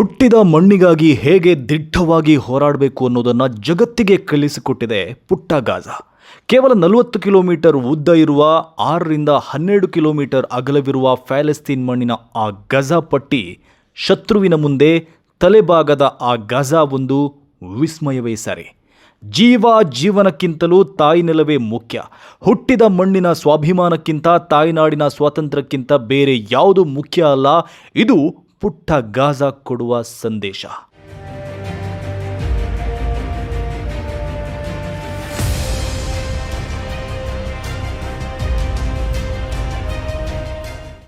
ಹುಟ್ಟಿದ ಮಣ್ಣಿಗಾಗಿ ಹೇಗೆ ದಿಟ್ಟವಾಗಿ ಹೋರಾಡಬೇಕು ಅನ್ನೋದನ್ನು ಜಗತ್ತಿಗೆ ಕಲಿಸಿಕೊಟ್ಟಿದೆ ಪುಟ್ಟ ಗಾಜಾ. ಕೇವಲ ನಲವತ್ತು ಕಿಲೋಮೀಟರ್ ಉದ್ದ ಇರುವ ಆರರಿಂದ ಹನ್ನೆರಡು ಕಿಲೋಮೀಟರ್ ಅಗಲವಿರುವ ಫ್ಯಾಲೆಸ್ತೀನ್ ಮಣ್ಣಿನ ಆ ಗಜಾ ಪಟ್ಟಿ ಶತ್ರುವಿನ ಮುಂದೆ ತಲೆಭಾಗದ ಆ ಗಜಾ ಒಂದು ವಿಸ್ಮಯವೇ ಸರಿ. ಜೀವ ಜೀವನಕ್ಕಿಂತಲೂ ತಾಯಿ ನೆಲವೇ ಮುಖ್ಯ. ಹುಟ್ಟಿದ ಮಣ್ಣಿನ ಸ್ವಾಭಿಮಾನಕ್ಕಿಂತ ತಾಯ್ನಾಡಿನ ಸ್ವಾತಂತ್ರ್ಯಕ್ಕಿಂತ ಬೇರೆ ಯಾವುದು ಮುಖ್ಯ ಅಲ್ಲ, ಇದು ಪುಟ್ಟ ಗಾಜಾ ಕೊಡುವ ಸಂದೇಶ.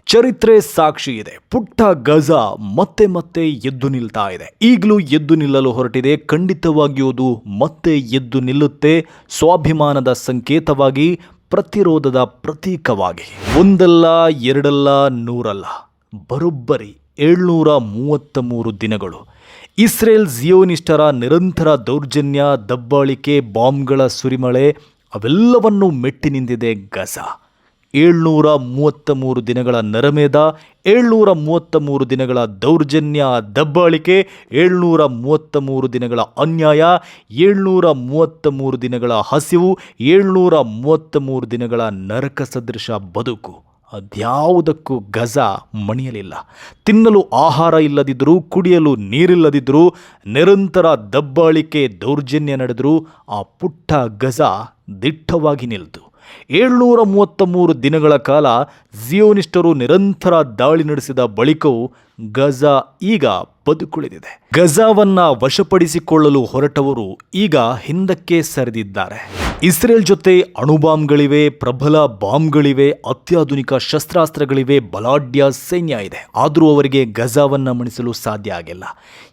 ಚರಿತ್ರೆ ಸಾಕ್ಷಿ ಇದೆ. ಪುಟ್ಟ ಗಜ ಮತ್ತೆ ಮತ್ತೆ ಎದ್ದು ನಿಲ್ತಾ ಇದೆ. ಈಗಲೂ ಎದ್ದು ನಿಲ್ಲಲು ಹೊರಟಿದೆ. ಖಂಡಿತವಾಗಿಯೂ ಅದು ಮತ್ತೆ ಎದ್ದು ನಿಲ್ಲುತ್ತೆ. ಸ್ವಾಭಿಮಾನದ ಸಂಕೇತವಾಗಿ, ಪ್ರತಿರೋಧದ ಪ್ರತೀಕವಾಗಿ. ಒಂದಲ್ಲ, ಎರಡಲ್ಲ, ನೂರಲ್ಲ, ಬರೋಬ್ಬರಿ. ಏಳ್ನೂರ ಮೂವತ್ತ ಮೂರು ದಿನಗಳು. ಇಸ್ರೇಲ್ ಜಿಯೋನಿಸ್ಟರ ನಿರಂತರ ದೌರ್ಜನ್ಯ, ದಬ್ಬಾಳಿಕೆ, ಬಾಂಬ್ಗಳ ಸುರಿಮಳೆ ಅವೆಲ್ಲವನ್ನೂ ಮೆಟ್ಟಿ ನಿಂತಿದೆ ಗಜಾ. ಏಳ್ನೂರ ಮೂವತ್ತ ಮೂರು ದಿನಗಳ ನರಮೇಧ ಏಳ್ನೂರ ಮೂವತ್ತ ಮೂರು ದಿನಗಳ ದೌರ್ಜನ್ಯ, ದಬ್ಬಾಳಿಕೆ ಏಳ್ನೂರ ಮೂವತ್ತ ಮೂರು ದಿನಗಳ ಅನ್ಯಾಯ ಏಳ್ನೂರ ಮೂವತ್ತ ಮೂರು ದಿನಗಳ ಹಸಿವು ಏಳ್ನೂರ ಮೂವತ್ತ ಮೂರು ದಿನಗಳ ನರಕ ಸದೃಶ ಬದುಕು. ಅದ್ಯಾವುದಕ್ಕೂ ಗಜ ಮಣಿಯಲಿಲ್ಲ. ತಿನ್ನಲು ಆಹಾರ ಇಲ್ಲದಿದ್ದರೂ, ಕುಡಿಯಲು ನೀರಿಲ್ಲದಿದ್ದರೂ, ನಿರಂತರ ದಬ್ಬಾಳಿಕೆ ದೌರ್ಜನ್ಯ ನಡೆದರೂ ಆ ಪುಟ್ಟ ಗಜ ದಿಟ್ಟವಾಗಿ ನಿಲ್ತು. ಏಳ್ನೂರ ಮೂವತ್ತ ಮೂರು ದಿನಗಳ ಕಾಲ ಜಿಯೋನಿಸ್ಟರು ನಿರಂತರ ದಾಳಿ ನಡೆಸಿದ ಬಳಿಕವೂ ಗಜಾ ಈಗ ಬದುಕುಳಿದಿದೆ. ಗಜಾವನ್ನ ವಶಪಡಿಸಿಕೊಳ್ಳಲು ಹೊರಟವರು ಈಗ ಹಿಂದಕ್ಕೆ ಸರಿದಿದ್ದಾರೆ. ಇಸ್ರೇಲ್ ಜೊತೆ ಅಣುಬಾಂಬ್ಗಳಿವೆ, ಪ್ರಬಲ ಬಾಂಬ್ಗಳಿವೆ, ಅತ್ಯಾಧುನಿಕ ಶಸ್ತ್ರಾಸ್ತ್ರಗಳಿವೆ, ಬಲಾಢ್ಯ ಸೈನ್ಯ ಇದೆ. ಆದರೂ ಅವರಿಗೆ ಗಜಾವನ್ನ ಮಣಿಸಲು ಸಾಧ್ಯ ಆಗಿಲ್ಲ.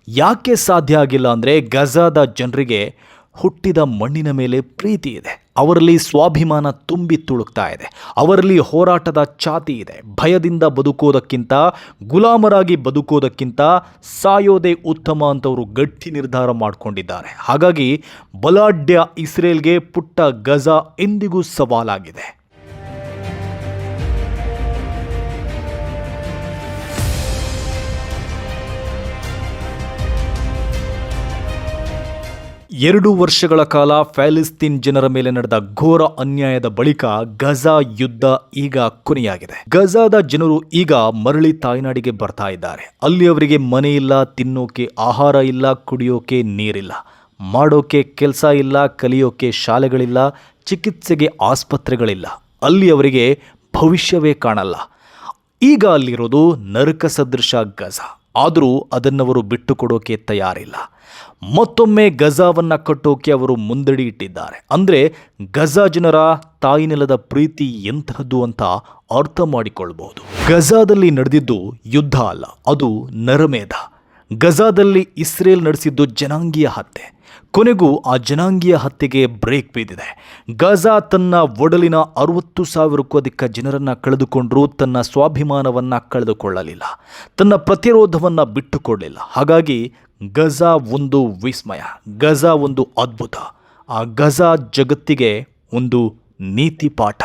ಯಾಕೆ ಸಾಧ್ಯ ಆಗಿಲ್ಲ ಅಂದರೆ ಗಜಾದ ಜನರಿಗೆ ಹುಟ್ಟಿದ ಮಣ್ಣಿನ ಮೇಲೆ ಪ್ರೀತಿ ಇದೆ. ಅವರಲ್ಲಿ ಸ್ವಾಭಿಮಾನ ತುಂಬಿ ತುಳುಕ್ತಾ ಇದೆ. ಅವರಲ್ಲಿ ಹೋರಾಟದ ಛಾತಿ ಇದೆ. ಭಯದಿಂದ ಬದುಕೋದಕ್ಕಿಂತ, ಗುಲಾಮರಾಗಿ ಬದುಕೋದಕ್ಕಿಂತ ಸಾಯೋದೇ ಉತ್ತಮ ಅಂತವರು ಗಟ್ಟಿ ನಿರ್ಧಾರ ಮಾಡಿಕೊಂಡಿದ್ದಾರೆ. ಹಾಗಾಗಿ ಬಲಾಢ್ಯ ಇಸ್ರೇಲ್ಗೆ ಪುಟ್ಟ ಗಜ ಎಂದಿಗೂ ಸವಾಲಾಗಿದೆ. ಎರಡು ವರ್ಷಗಳ ಕಾಲ ಫ್ಯಾಲಿಸ್ತೀನ್ ಜನರ ಮೇಲೆ ನಡೆದ ಘೋರ ಅನ್ಯಾಯದ ಬಳಿಕ ಗಜಾ ಯುದ್ಧ ಈಗ ಕೊನೆಯಾಗಿದೆ. ಗಜಾದ ಜನರು ಈಗ ಮರಳಿ ತಾಯ್ನಾಡಿಗೆ ಬರ್ತಾ ಇದ್ದಾರೆ. ಅಲ್ಲಿ ಅವರಿಗೆ ಮನೆ ಇಲ್ಲ, ತಿನ್ನೋಕೆ ಆಹಾರ ಇಲ್ಲ, ಕುಡಿಯೋಕೆ ನೀರಿಲ್ಲ. ಮಾಡೋಕೆ ಕೆಲಸ ಇಲ್ಲ, ಕಲಿಯೋಕೆ ಶಾಲೆಗಳಿಲ್ಲ, ಚಿಕಿತ್ಸೆಗೆ ಆಸ್ಪತ್ರೆಗಳಿಲ್ಲ. ಅಲ್ಲಿ ಅವರಿಗೆ ಭವಿಷ್ಯವೇ ಕಾಣಲ್ಲ. ಈಗ ಅಲ್ಲಿರೋದು ನರಕ ಸದೃಶ ಗಜ. ಆದರೂ ಅದನ್ನವರು ಬಿಟ್ಟು ಕೊಡೋಕೆ ತಯಾರಿಲ್ಲ. ಮತ್ತೊಮ್ಮೆ ಗಜಾವನ್ನು ಕಟ್ಟೋಕೆ ಅವರು ಮುಂದಡಿ ಇಟ್ಟಿದ್ದಾರೆ. ಅಂದರೆ ಗಜಾ ಜನರ ತಾಯಿನೆಲದ ಪ್ರೀತಿ ಎಂತಹದ್ದು ಅಂತ ಅರ್ಥ ಮಾಡಿಕೊಳ್ಬಹುದು ಗಜಾದಲ್ಲಿ ನಡೆದಿದ್ದು ಯುದ್ಧ ಅಲ್ಲ, ಅದು ನರಮೇಧ. ಗಜಾದಲ್ಲಿ ಇಸ್ರೇಲ್ ನಡೆಸಿದ್ದು ಜನಾಂಗೀಯ ಹತ್ಯೆ. ಕೊನೆಗೂ ಆ ಜನಾಂಗೀಯ ಹತ್ಯೆಗೆ ಬ್ರೇಕ್ ಬೀದಿದೆ. ಗಜಾ ತನ್ನ ಒಡಲಿನ ಅರವತ್ತು ಸಾವಿರಕ್ಕೂ ಅಧಿಕ ಜನರನ್ನು ಕಳೆದುಕೊಂಡರೂ ತನ್ನ ಸ್ವಾಭಿಮಾನವನ್ನು ಕಳೆದುಕೊಳ್ಳಲಿಲ್ಲ. ತನ್ನ ಪ್ರತಿರೋಧವನ್ನು ಬಿಟ್ಟುಕೊಡಲಿಲ್ಲ. ಹಾಗಾಗಿ ಗಜಾ ಒಂದು ವಿಸ್ಮಯ, ಗಜಾ ಒಂದು ಅದ್ಭುತ, ಆ ಗಜಾ ಜಗತ್ತಿಗೆ ಒಂದು ನೀತಿ ಪಾಠ